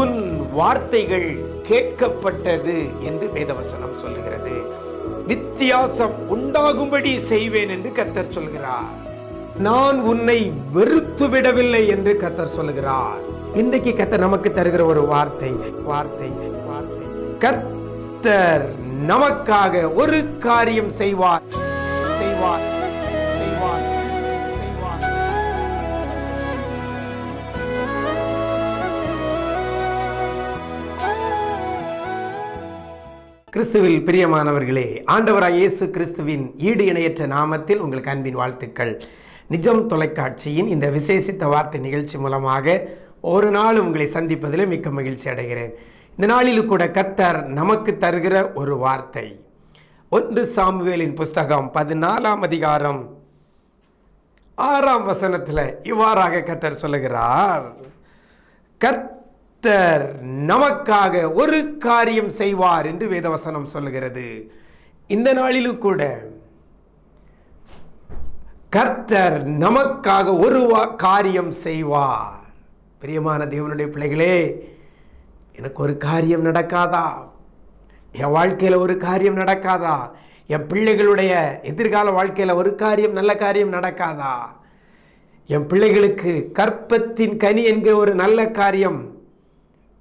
உன் வார்த்தைகள் கேட்கப்பட்டது என்று வேதவசனம் சொல்லுகிறது. வித்தியாசம் உண்டாகும்படி செய்வேன் என்று கர்த்தர் சொல்கிறார். நான் உன்னை வெறுத்து விடவில்லை என்று கர்த்தர் சொல்லுகிறார். இன்றைக்கு கத்தர் நமக்கு தருகிற ஒரு வார்த்தை வார்த்தை வார்த்தை. கர்த்தர் நமக்காக ஒரு காரியம் செய்வார் செய்வார். கிறிஸ்துவில் பிரியமானவர்களே ஆண்டவராய் இயேசு கிறிஸ்துவின் ஈடு இணையற்ற நாமத்தில் உங்களுக்கு அன்பின் வாழ்த்துக்கள். நிஜம் தொலைக்காட்சியின் இந்த விசேஷித்த வார்த்தை நிகழ்ச்சி மூலமாக ஒரு நாள் உங்களை சந்திப்பதில் மிக்க மகிழ்ச்சி அடைகிறேன். இந்த நாளில் கூட கர்த்தர் நமக்கு தருகிற ஒரு வார்த்தை. ஒன்று சாமுவேலின் புஸ்தகம் பதினாலாம் அதிகாரம் ஆறாம் வசனத்தில் இவ்வாறாக கர்த்தர் சொல்லுகிறார். கர்த்தர் நமக்காக ஒரு காரியம் செய்வார் என்று வேதவசனம் சொல்லுகிறது. இந்த நாளிலும் கூட கர்த்தர் நமக்காக ஒரு காரியம் செய்வார். பிரியமான தேவனுடைய பிள்ளைகளே எனக்கு ஒரு காரியம் நடக்காதா? என் வாழ்க்கையில் ஒரு காரியம் நடக்காதா? என் பிள்ளைகளுடைய எதிர்கால வாழ்க்கையில் ஒரு காரியம் நல்ல காரியம் நடக்காதா? என் பிள்ளைகளுக்கு கற்பத்தின் கனி என்கிற ஒரு நல்ல காரியம்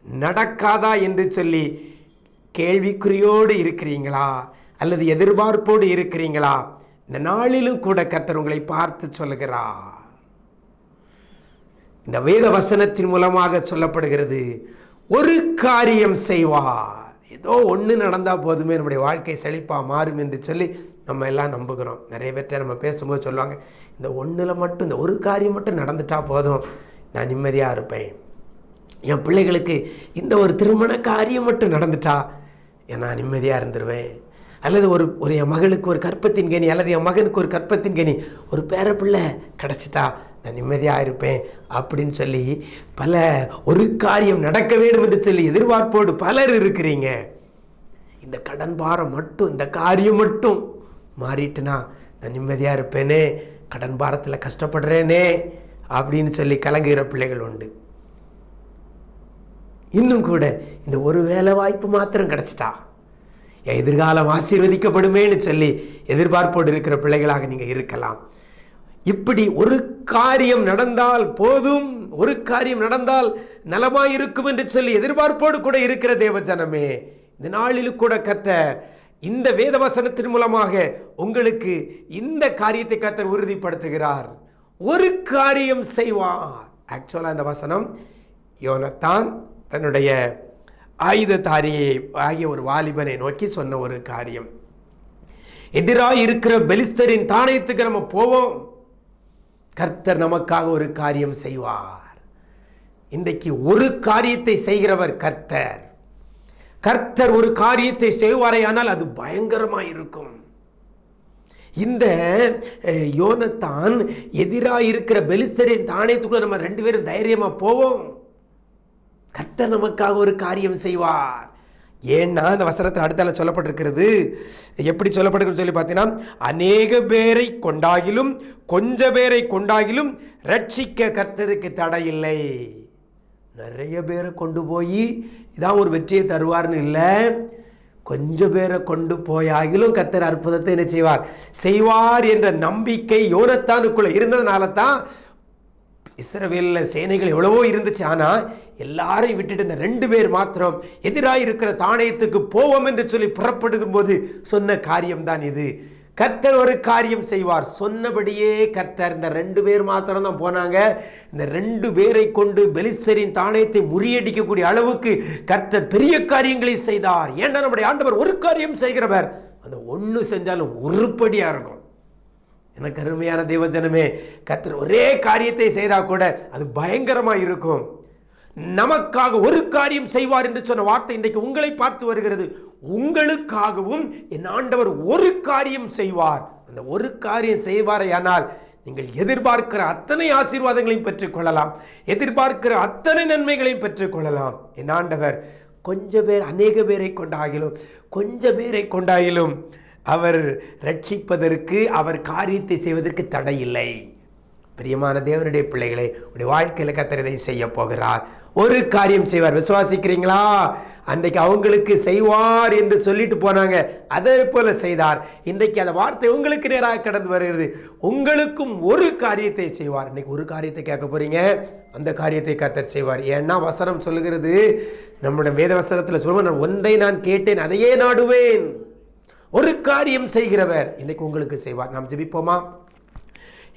நடக்காதா என்று சொல்லி கேள்விக்குறியோடு இருக்கிறீங்களா? அல்லது எதிர்பார்ப்போடு இருக்கிறீங்களா? இந்த நாளிலும் கூட கத்தர் உங்களை பார்த்து சொல்லுகிறார். இந்த வேத வசனத்தின் மூலமாக சொல்லப்படுகிறது ஒரு காரியம் செய்வார். ஏதோ ஒன்று நடந்தால் போதுமே நம்முடைய வாழ்க்கை செழிப்பாக மாறும் என்று சொல்லி நம்ம எல்லாம் நம்புகிறோம். நிறைய பேர்ட்ட நம்ம பேசும்போது சொல்லுவாங்க இந்த ஒன்றில் மட்டும் இந்த ஒரு காரியம் மட்டும் நடந்துட்டால் போதும் நான் நிம்மதியாக இருப்பேன். என் பிள்ளைகளுக்கு இந்த ஒரு திருமண காரியம் மட்டும் நடந்துட்டா நான் நிம்மதியாக இருந்துருவேன். அல்லது ஒரு ஒரு என் மகளுக்கு ஒரு கற்பத்தின் கனி அல்லது என் மகனுக்கு ஒரு கற்பத்தின் கனி ஒரு பேர பிள்ளை கிடச்சிட்டா நான் நிம்மதியாக இருப்பேன் அப்படின்னு சொல்லி பல ஒரு காரியம் நடக்க வேண்டும் என்று சொல்லி எதிர்பார்ப்போடு பலர் இருக்கிறீங்க. இந்த கடன் பாரம் மட்டும் இந்த காரியம் மட்டும் மாறிட்டுனா நான் நிம்மதியாக இருப்பேனே கடன் பாரத்தில் கஷ்டப்படுறேனே அப்படின்னு சொல்லி கலங்குகிற பிள்ளைகள் உண்டு. இன்னும் கூட இந்த ஒரு வேலை வாய்ப்பு மாத்திரம் கிடச்சிட்டா? என் எதிர்காலம் ஆசீர்வதிக்கப்படுமேன்னு சொல்லி எதிர்பார்ப்போடு இருக்கிற பிள்ளைகளாக நீங்கள் இருக்கலாம். இப்படி ஒரு காரியம் நடந்தால் போதும் ஒரு காரியம் நடந்தால் நலமாக இருக்கும் என்று சொல்லி எதிர்பார்ப்போடு கூட இருக்கிற தேவஜனமே இந்த நாளில் கூட கத்த இந்த வேதவசனத்தின் மூலமாக உங்களுக்கு இந்த காரியத்தை கத்தர் உறுதிப்படுத்துகிறார். ஒரு காரியம் செய்வார். ஆக்சுவலாக இந்த வசனம் யோனத்தான் தன்னுடைய ஆயுததாரியை ஆகிய ஒரு வாலிபனை நோக்கி சொன்ன ஒரு காரியம். எதிராக இருக்கிற பெலிஸ்தரின் தானயத்துக்கு நம்ம போவோம். கர்த்தர் நமக்காக ஒரு காரியம் செய்வார். இன்றைக்கு ஒரு காரியத்தை செய்கிறவர் கர்த்தர். கர்த்தர் ஒரு காரியத்தை செய்வாரேயானால் அது பயங்கரமாக இருக்கும். இந்த யோனத்தான் எதிராக இருக்கிற பெலிஸ்தரின் தானயத்துக்குள்ள நம்ம ரெண்டு பேரும் தைரியமாக போவோம். கர்த்தர் நமக்காக ஒரு காரியம் செய்வார். ஏன்னா அந்த வசனத்தில் அடுத்தால சொல்லப்பட்டிருக்கிறது. எப்படி சொல்லப்பட்டிருக்கு சொல்லி பார்த்தீங்கன்னா அநேக பேரை கொண்டாகிலும் கொஞ்ச பேரை கொண்டாகிலும் ரட்சிக்க கர்த்தருக்கு தடை இல்லை. நிறைய பேரை கொண்டு போய் இதான் ஒரு வெற்றியை தருவார்னு இல்லை. கொஞ்சம் பேரை கொண்டு போயாகிலும் கத்தர் அற்புதத்தை என்ன செய்வார்? செய்வார் என்ற நம்பிக்கை யோனத்தானுக்குள்ளே இருந்ததுனால தான் இஸ்ரவேலில் சேனைகள் எவ்வளவோ இருந்துச்சு ஆனால் எல்லாரையும் விட்டுட்டு இந்த ரெண்டு பேர் மாத்திரம் எதிராக இருக்கிற தானயத்துக்கு போவோம் என்று சொல்லி புறப்படுகும் போது சொன்ன காரியம்தான் இது. கர்த்தர் ஒரு காரியம் செய்வார். சொன்னபடியே கர்த்தர் இந்த ரெண்டு பேர் மாத்திரம் தான் போனாங்க. இந்த ரெண்டு பேரை கொண்டு பெலிஸ்தரின் தானயத்தை முறியடிக்கக்கூடிய அளவுக்கு கர்த்தர் பெரிய காரியங்களை செய்தார். ஏன்னா நம்முடைய ஆண்டவர் ஒரு காரியம் செய்கிறவர். அந்த ஒன்று செஞ்சாலும் உருப்படியாக இருக்கும். எனக்கு அருமையான தேவஜனமே கத்தர் ஒரே காரியத்தை செய்தால் கூட அது பயங்கரமாக இருக்கும். நமக்காக ஒரு காரியம் செய்வார் என்று சொன்ன வார்த்தை இன்றைக்கு உங்களை பார்த்து வருகிறது. உங்களுக்காகவும் என் ஆண்டவர் ஒரு காரியம் செய்வார். அந்த ஒரு காரியம் செய்வாரேயானால் நீங்கள் எதிர்பார்க்கிற அத்தனை ஆசீர்வாதங்களையும் பெற்றுக்கொள்ளலாம். எதிர்பார்க்கிற அத்தனை நன்மைகளையும் பெற்றுக்கொள்ளலாம். என் ஆண்டவர் கொஞ்ச பேர் அநேக பேரை கொண்டாகிலும் கொஞ்ச பேரை கொண்டாகிலும் அவர் ரட்சிப்பதற்கு அவர் காரியத்தை செய்வதற்கு தடை இல்லை பிரியமான தேவனுடைய பிள்ளைகளை உடைய வாழ்க்கையில் கத்திரதை செய்ய போகிறார். ஒரு காரியம் செய்வார். விசுவாசிக்கிறீங்களா? அன்றைக்கு அவங்களுக்கு செய்வார் என்று சொல்லிட்டு போனாங்க. அதே போல செய்தார். இன்றைக்கு அந்த வார்த்தை உங்களுக்கு நேராக கடந்து வருகிறது. உங்களுக்கும் ஒரு காரியத்தை செய்வார். இன்னைக்கு ஒரு காரியத்தை கேட்க போறீங்க? அந்த காரியத்தை கத்தர் செய்வார். ஏன்னா வசனம் சொல்லுகிறது நம்முடைய வேத வசனத்தில் சொல்லுவோம் நான் ஒன்றை நான் கேட்டேன் அதையே நாடுவேன். ஒரு காரியம் செய்கிறவர். இன்னைக்கு உங்களுக்கு செய்வார். நாம் ஜெபிப்போமா?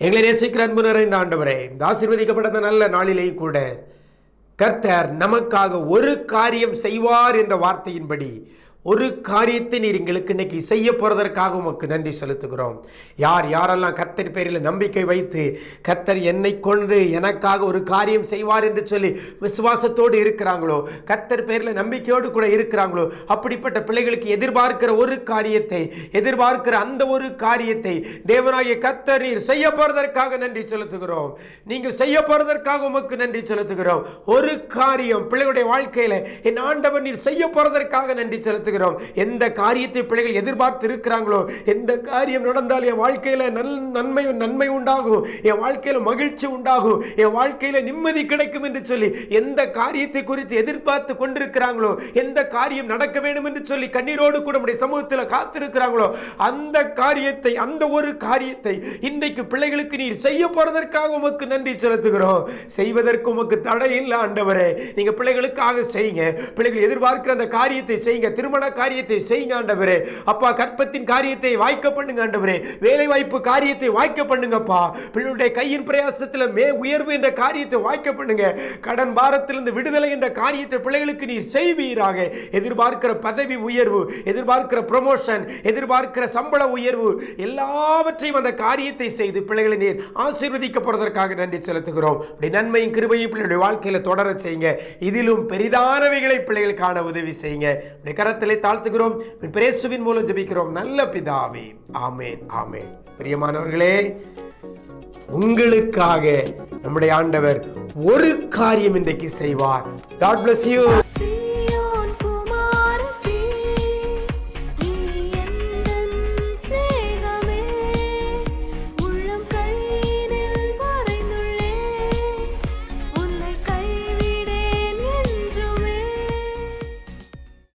எங்களை நேசிக்கிற அன்பு நிறைந்த ஆண்டவரே இந்த ஆசீர்வதிக்கப்பட்ட நல்ல நாளிலேயும் கூட கர்த்தர் நமக்காக ஒரு காரியம் செய்வார் என்ற வார்த்தையின்படி ஒரு காரியத்தை நீர் எங்களுக்கு இன்னைக்கு செய்ய போறதற்காக உமக்கு நன்றி செலுத்துகிறோம். யார் யாரெல்லாம் கத்தர் பேரில் நம்பிக்கை வைத்து கத்தர் என்னை கொண்டு எனக்காக ஒரு காரியம் செய்வார் என்று சொல்லி விசுவாசத்தோடு இருக்கிறாங்களோ கத்தர் பேரில் நம்பிக்கையோடு கூட இருக்கிறாங்களோ அப்படிப்பட்ட பிள்ளைகளுக்கு எதிர்பார்க்கிற ஒரு காரியத்தை எதிர்பார்க்கிற அந்த ஒரு காரியத்தை தேவனாகிய கத்தர் நீர் செய்ய போறதற்காக நன்றி செலுத்துகிறோம். நீங்க செய்ய போறதற்காக உமக்கு நன்றி செலுத்துகிறோம். ஒரு காரியம் பிள்ளைகளுடைய வாழ்க்கையில என் ஆண்டவர் நீர் செய்ய போறதற்காக நன்றி செலுத்துகிறோம். எந்த காரியத்தை பிள்ளைகள் எதிர்பார்த்து இருக்கிறாங்களோ எந்த காரியம் நடந்தால் என் வாழ்க்கையில நல் நன்மை நன்மை உண்டாகும். என் வாழ்க்கையில் மகிழ்ச்சி உண்டாகும். என் வாழ்க்கையில் நிம்மதி கிடைக்கும் என்று சொல்லி எந்த காரியத்தை குறித்து எதிர்பார்த்து கொண்டிருக்கிறாங்களோ எந்த காரியம் நடக்க வேண்டும் என்று சொல்லி கண்ணீரோடு கூட நம்முடைய சமூகத்தில் காத்திருக்கிறாங்களோ அந்த காரியத்தை அந்த ஒரு காரியத்தை இன்றைக்கு பிள்ளைகளுக்கு நீர் செய்ய போறதற்காக உமக்கு நன்றி செலுத்துகிறோம். செய்வதற்கு உமக்கு தடை இல்லை ஆண்டவரே. நீங்க பிள்ளைகளுக்காக செய்யுங்க. பிள்ளைகள் எதிர்பார்க்கிற அந்த காரியத்தை செய்யுங்க. திருமண காரியத்தை செய்யுங்க ஆண்டவரே. அப்பா கற்பத்தின் காரியத்தை வாய்க்க பண்ணுங்க ஆண்டவரே. வேலை வாய்ப்பு காரியத்தை வாய்க்க பண்ணுங்கப்பா. பிள்ளைகளுடைய கையின் பிரயாசத்தில் மே உயர்வு என்ற காரியத்தை வாய்க்க பண்ணுங்க. கடன் பாரத்திலிருந்து விடுதலை என்ற காரியத்தை பிள்ளைகளுக்கு நீர் செய்வீராக. எதிர்பார்க்கிற பதவி உயர்வு எதிர்பார்க்கிற ப்ரமோஷன் எதிர்பார்க்கிற சம்பள உயர்வு எல்லாவற்றையும் அந்த காரியத்தை செய்து பிள்ளைகளை நீர் ஆசீர்வதிக்க போறதற்காக நன்றி செலுத்துகிறோம். அப்படி நன்மையும் கிருபையும் பிள்ளைகளுடைய வாழ்க்கையில் தொடர செய்யுங்க. இதிலும் பெரிதானவைகளை பிள்ளைகள் காண உதவி செய்யுங்க. இப்படி கரத்திலே தாழ்த்துகிறோம். பிரேசுவின் மூலம் ஜெபிக்கிறோம். நல்ல பிதாவே. ஆமேன் ஆமேன். பிரியமானவர்களே உங்களுக்காக நம்முடைய ஆண்டவர் ஒரு காரியம் இன்றைக்கு செய்வார். God bless you